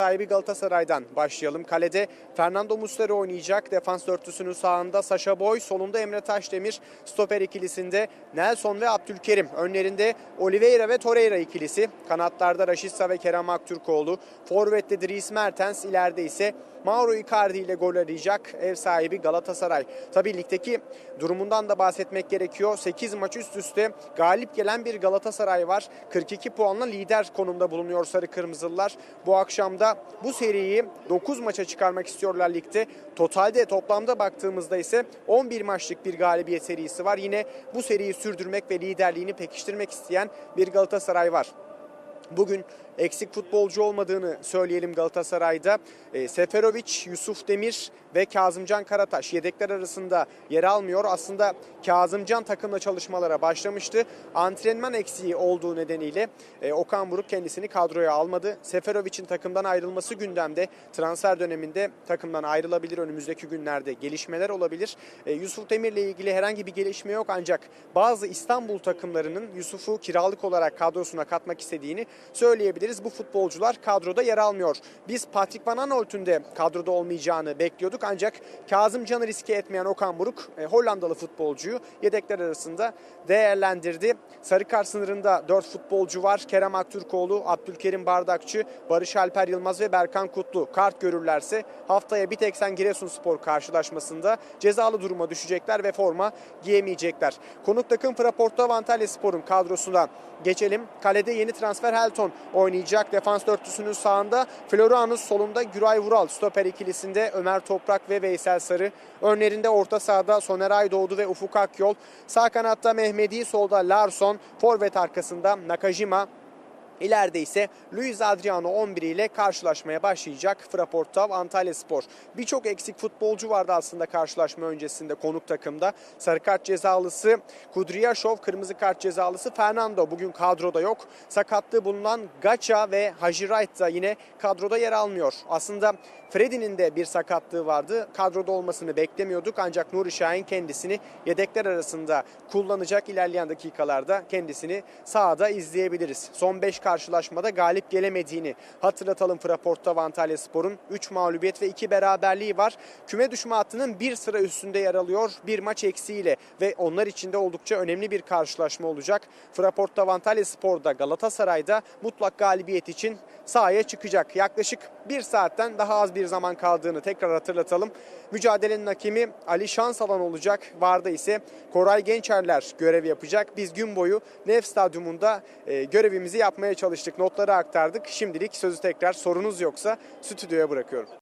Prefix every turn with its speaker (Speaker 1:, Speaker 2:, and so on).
Speaker 1: Sahibi Galatasaray'dan başlayalım. Kalede Fernando Muslera oynayacak. Defans dörtlüsünün sağında Saşa Boy, solunda Emre Taşdemir. Stoper ikilisinde Nelson ve Abdülkerim. Önlerinde Oliveira ve Torreira ikilisi. Kanatlarda Raşitsa ve Kerem Aktürkoğlu. Forvet'te Dries Mertens, ileride ise Mauro Icardi ile gol arayacak ev sahibi Galatasaray. Tabii ligdeki durumundan da bahsetmek gerekiyor. 8 maç üst üste galip gelen bir Galatasaray var. 42 puanla lider konumda bulunuyor Sarı Kırmızılılar. Bu akşam da bu seriyi 9 maça çıkarmak istiyorlar ligde. Totalde toplamda baktığımızda ise 11 maçlık bir galibiyet serisi var. Yine bu seriyi sürdürmek ve liderliğini pekiştirmek isteyen bir Galatasaray var. Bugün eksik futbolcu olmadığını söyleyelim Galatasaray'da. E, Seferovic, Yusuf Demir ve Kazımcan Karataş yedekler arasında yer almıyor. Aslında Kazımcan takımla çalışmalara başlamıştı. Antrenman eksiği olduğu nedeniyle e, Okan Buruk kendisini kadroya almadı. Seferovic'in takımdan ayrılması gündemde. Transfer döneminde takımdan ayrılabilir. Önümüzdeki günlerde gelişmeler olabilir. E, Yusuf Demir'le ilgili herhangi bir gelişme yok ancak bazı İstanbul takımlarının Yusuf'u kiralık olarak kadrosuna katmak istediğini söyleyebiliriz. Bu futbolcular kadroda yer almıyor. Biz Patrick Van Aanholt'un de kadroda olmayacağını bekliyorduk ancak Kazımcan'ı riske etmeyen Okan Buruk e, Hollandalı futbolcuyu yedekler arasında değerlendirdi. Sarı kart sınırında 4 futbolcu var. Kerem Aktürkoğlu, Abdülkerim Bardakçı, Barış Alper Yılmaz ve Berkan Kutlu. Kart görürlerse haftaya bir tek sen Giresunspor karşılaşmasında cezalı duruma düşecekler ve forma giyemeyecekler. Konuk takım Fraporto Antalya Spor'un kadrosuna geçelim. Kalede yeni transfer Helton oynayacak. Defans dörtlüsünün sağında Floranus solunda Güray Vural. Stoper ikilisinde Ömer Toprak ve Veysel Sarı. Önlerinde orta sahada Soner Aydoğdu ve Ufuk Akyol. Sağ kanatta Mehmedi, solda Larson. Forvet arkasında Nakajima. İleride ise Luis Adriano 11 ile karşılaşmaya başlayacak Fraportav Antalya Spor. Birçok eksik futbolcu vardı aslında karşılaşma öncesinde konuk takımda. Sarı kart cezalısı Kudryashov, kırmızı kart cezalısı Fernando bugün kadroda yok. Sakatlığı bulunan Gacha ve Haji Wright da yine kadroda yer almıyor. Aslında Freddy'nin de bir sakatlığı vardı. Kadroda olmasını beklemiyorduk ancak Nuri Şahin kendisini yedekler arasında kullanacak ilerleyen dakikalarda kendisini sahada izleyebiliriz. Son 5 karşılaşmada galip gelemediğini hatırlatalım Fraport'ta Antalya Spor'un 3 mağlubiyet ve 2 beraberliği var. Küme düşme hattının bir sıra üstünde yer alıyor bir maç eksiğiyle ve onlar için de oldukça önemli bir karşılaşma olacak. Fraport'ta Antalya Spor'da Galatasaray'da mutlak galibiyet için sahaya çıkacak. Yaklaşık bir saatten daha az bir zaman kaldığını tekrar hatırlatalım. Mücadelenin hakemi Ali Şansalan olacak. Varda ise Koray Gençerler görev yapacak. Biz gün boyu Nef Stadyumunda e, görevimizi yapmaya çalıştık. Notları aktardık. Şimdilik sözü tekrar sorunuz yoksa stüdyoya bırakıyorum.